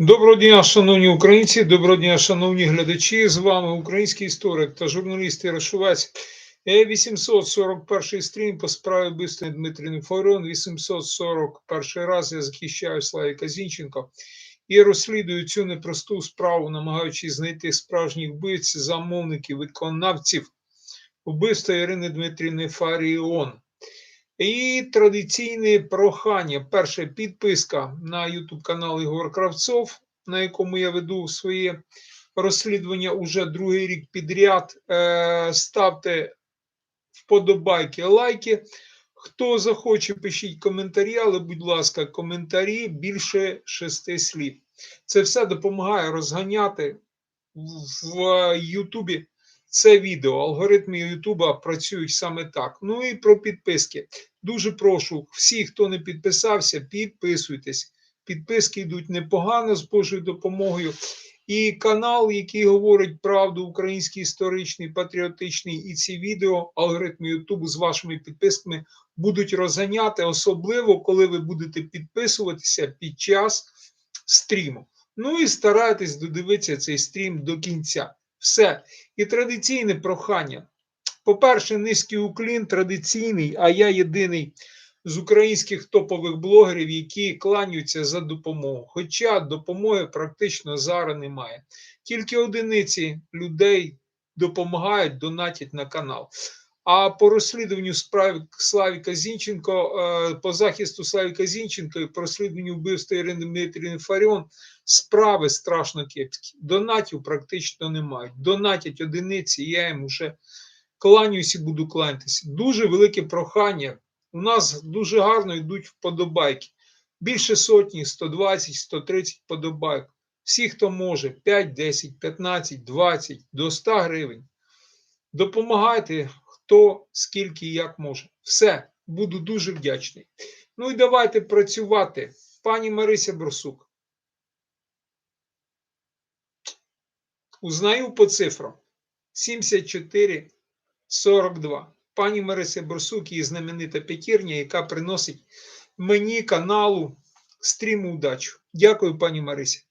Доброго дня, шановні українці, доброго дня, шановні глядачі. З вами український історик та журналіст Ярошовець. Е 841 стрім по справі вбивства Дмитрий Форон. 841 раз я захищаю Славіка Зінченко і розслідую цю непросту справу, намагаючись знайти справжніх вбивць, замовників, виконавців вбивства Ірини Дмитрівни Фаріон. І традиційне прохання. Перше підписка на YouTube канал Ігор Кравцов, на якому я веду своє розслідування уже другий рік підряд. Е, Ставте вподобайки, лайки. Хто захоче, пишіть коментарі, але, будь ласка, коментарі більше шести слів. Це все допомагає розганяти в Ютубі це відео. Алгоритми Ютуба працюють саме так. Ну і про підписки. Дуже прошу всіх, хто не підписався, підписуйтесь. Підписки йдуть непогано з Божою допомогою. І канал, який говорить правду, український історичний, патріотичний, і ці відео, алгоритми Ютубу з вашими підписками будуть розганяти, особливо коли ви будете підписуватися під час стріму. Ну і старайтесь додивитися цей стрім до кінця. Все. І традиційне прохання. По-перше, низький уклін традиційний, а я єдиний з українських топових блогерів, які кланяються за допомогу. Хоча допомоги практично зараз немає. Тільки одиниці людей допомагають, донатять на канал. А по розслідуванню справи Славіка Зінченко, е, по захисту Славіка Зінченко і по розслідуванню вбивства Ірини Дмитрівни Фаріон справи страшно кепські. Донатів практично немає. Донатять одиниці, я їм вже кланяюсь і буду кланятися. Дуже велике прохання. У нас дуже гарно йдуть вподобайки. Більше сотні, 120, 130 вподобайок. Всі, хто може, 5, 10, 15, 20, до 100 гривень. Допомагайте, хто скільки як може. Все, буду дуже вдячний. Ну і давайте працювати. Пані Марися Борсук. Узнаю по цифрам 74 42. Пані Марися Борсук і знаменита п'ятірня, яка приносить мені каналу стріму удачу. Дякую, пані Марися.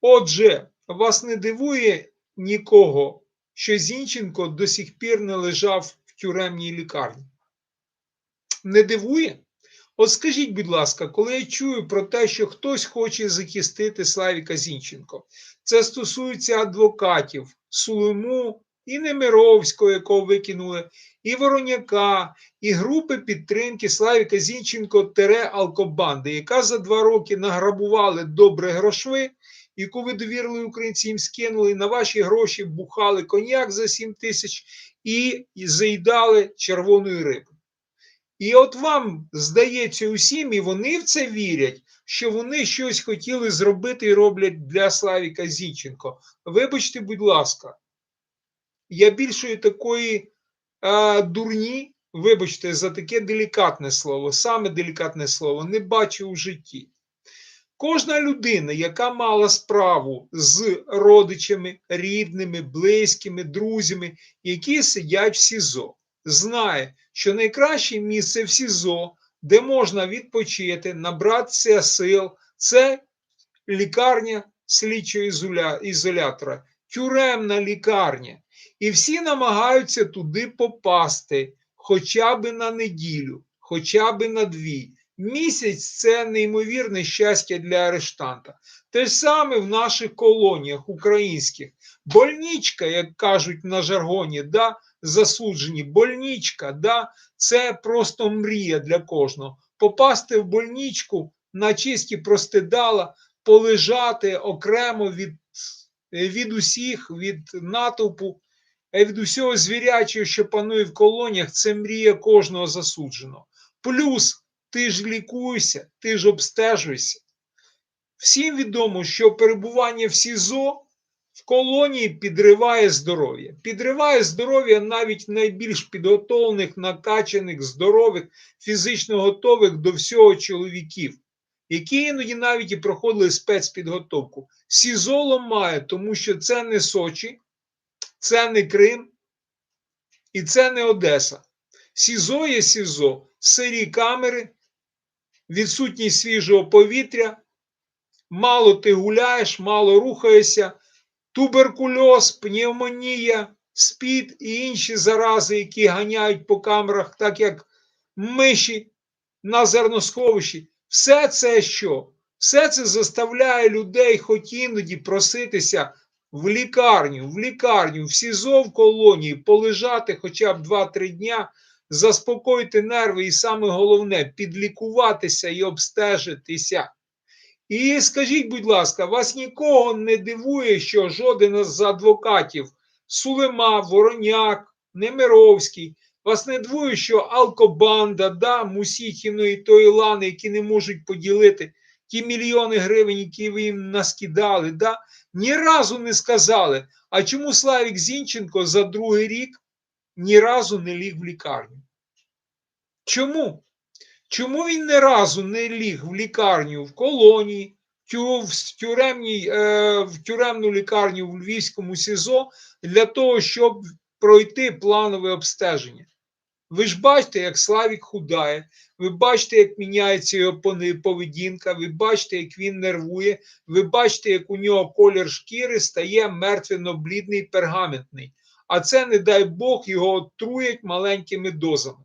Отже, вас не дивує нікого, що Зінченко до сих пір не лежав тюремній лікарні? Не дивує? От скажіть, будь ласка, коли я чую про те, що хтось хоче захистити Славіка Зінченко, це стосується адвокатів Сулиму і Немировського, якого викинули, і Вороняка, і групи підтримки Славіка Зінченко тере Алкобанди, яка за два роки награбували добре грошви, яку ви довірили українці їм скинули, на ваші гроші бухали коньяк за 7 тисяч і заїдали червоною рибою. І от вам здається усім, і вони в це вірять, що вони щось хотіли зробити і роблять для Славіка Зінченко. Вибачте, будь ласка, я більшої такої а, дурні, вибачте, за таке делікатне слово, саме делікатне слово, не бачу у житті. Кожна людина, яка мала справу з родичами, рідними, близькими, друзями, які сидять в СІЗО, знає, що найкраще місце в СІЗО, де можна відпочити, набратися сил, це лікарня слідчого ізолятора, тюремна лікарня. І всі намагаються туди попасти хоча б на неділю, хоча б на дві. Місяць це неймовірне щастя для арештанта. Те ж саме в наших колоніях українських. Больничка, як кажуть на жаргоні, да, засуджені, больничка, да, це просто мрія для кожного. Попасти в больничку на чисті простидала, полежати окремо від, від усіх, від натовпу, від усього звірячого, що панує в колоніях, це мрія кожного засудженого. Плюс ти ж лікуйся, ти ж обстежуйся. Всім відомо, що перебування в СІЗО в колонії підриває здоров'я. Підриває здоров'я навіть найбільш підготовлених, накачаних, здорових, фізично готових до всього чоловіків, які іноді навіть і проходили спецпідготовку. СІЗО ламає, тому що це не Сочі, це не Крим і це не Одеса. СІЗО є СІЗО, сирі камери, відсутність свіжого повітря, мало ти гуляєш, мало рухаєшся, туберкульоз, пневмонія, спід і інші зарази, які ганяють по камерах, так як миші на зерносховищі. Все це що? Все це заставляє людей хоч іноді проситися в лікарню, в лікарню, в СІЗО в колонії, полежати хоча б 2-3 дня, заспокоїти нерви і саме головне підлікуватися і обстежитися. І скажіть, будь ласка, вас нікого не дивує, що жоден з адвокатів Сулема, Вороняк, Немировський, вас не дивує, що Алкобанда, да, Мусіхіно і Тойлани, які не можуть поділити ті мільйони гривень, які ви їм наскидали, да, ні разу не сказали, а чому Славік Зінченко за другий рік ні разу не ліг в лікарню? Чому? Чому він ні разу не ліг в лікарню в колонії, в, тюремній, е, в тюремну лікарню в Львівському СІЗО для того, щоб пройти планове обстеження? Ви ж бачите, як Славік худає, ви бачите, як міняється його поведінка, ви бачите, як він нервує, ви бачите, як у нього колір шкіри стає мертвенно-блідний пергаментний. А це, не дай Бог, його отруять маленькими дозами.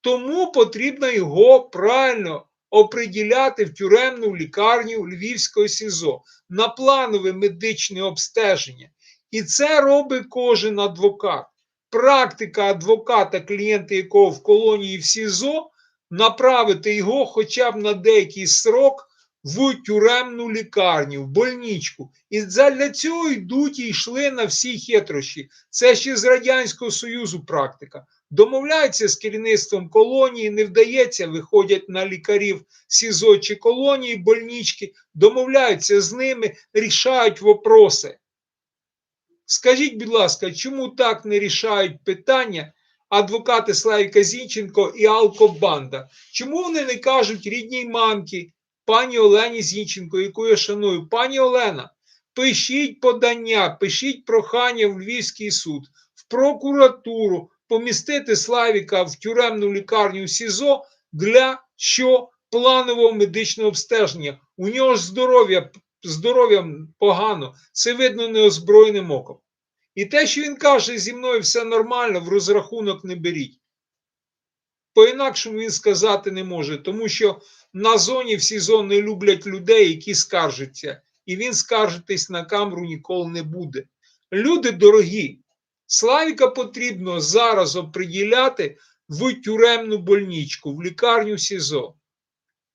Тому потрібно його правильно оприділяти в тюремну лікарню Львівського СІЗО на планове медичне обстеження. І це робить кожен адвокат. Практика адвоката, клієнти якого в колонії в СІЗО, направити його хоча б на деякий срок в тюремну лікарню, в больничку. І для цього йдуть і йшли на всі хитрощі. Це ще з Радянського Союзу практика. Домовляються з керівництвом колонії, не вдається, виходять на лікарів СІЗО чи колонії, больнички, домовляються з ними, рішають вопроси. Скажіть, будь ласка, чому так не рішають питання адвокати Славіка Зінченко і Алкобанда? Чому вони не кажуть рідній мамці, пані Олені Зінченко, яку я шаную, пані Олена, пишіть подання, пишіть прохання в Львівський суд, в прокуратуру, помістити Славіка в тюремну лікарню СІЗО для що планового медичного обстеження. У нього ж здоров'я здоров'я погано, це видно неозброєним оком. І те, що він каже, зі мною все нормально, в розрахунок не беріть. По-інакшому він сказати не може, тому що на зоні в СІЗО не люблять людей, які скаржаться, і він скаржитись на камеру ніколи не буде. Люди дорогі, Славіка потрібно зараз оприділяти в тюремну больничку, в лікарню СІЗО.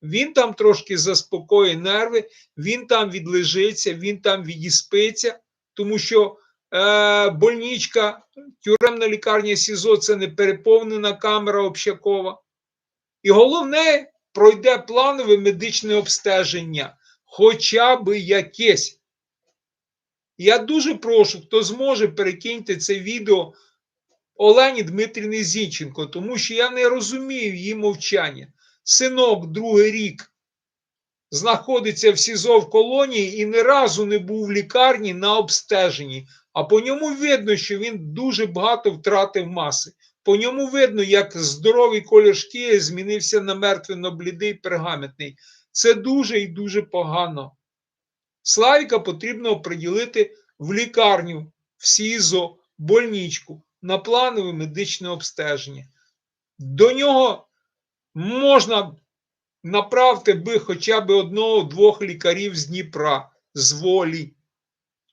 Він там трошки заспокоїть нерви, він там відлежиться, він там відіспиться, тому що е, больничка, тюремна лікарня СІЗО це не переповнена камера общакова. І головне, пройде планове медичне обстеження, хоча би якесь. Я дуже прошу, хто зможе перекиньте це відео Олені Дмитрівні Зінченко, тому що я не розумію її мовчання. Синок другий рік знаходиться в СІЗО в колонії і ні разу не був в лікарні на обстеженні. А по ньому видно, що він дуже багато втратив маси. По ньому видно, як здоровий колір шкіри змінився на мертвенно-блідий пергаментний. Це дуже і дуже погано. Славіка потрібно приділити в лікарню, в СІЗО, больничку на планове медичне обстеження. До нього можна направити би хоча б одного-двох лікарів з Дніпра, з волі.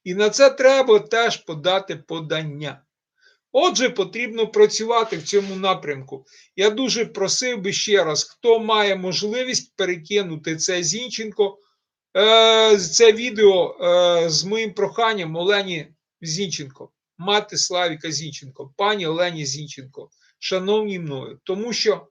І на це треба теж подати подання. Отже, потрібно працювати в цьому напрямку. Я дуже просив би ще раз, хто має можливість перекинути це Зінченко, е, це відео е, з моїм проханням Олені Зінченко, мати Славіка Зінченко, пані Олені Зінченко, шановні мною, тому що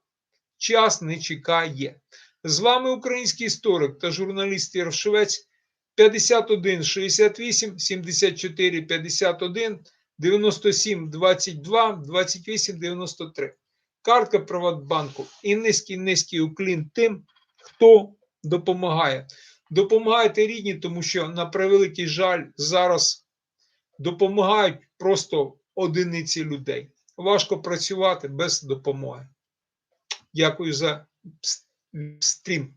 час не чекає. З вами український історик та журналіст Ярошевець 51 68 74 51 97 22 28 93. Картка Приватбанку і низький низький уклін тим, хто допомагає. Допомагайте рідні, тому що, на превеликий жаль, зараз допомагають просто одиниці людей. Важко працювати без допомоги. Дякую за стрім.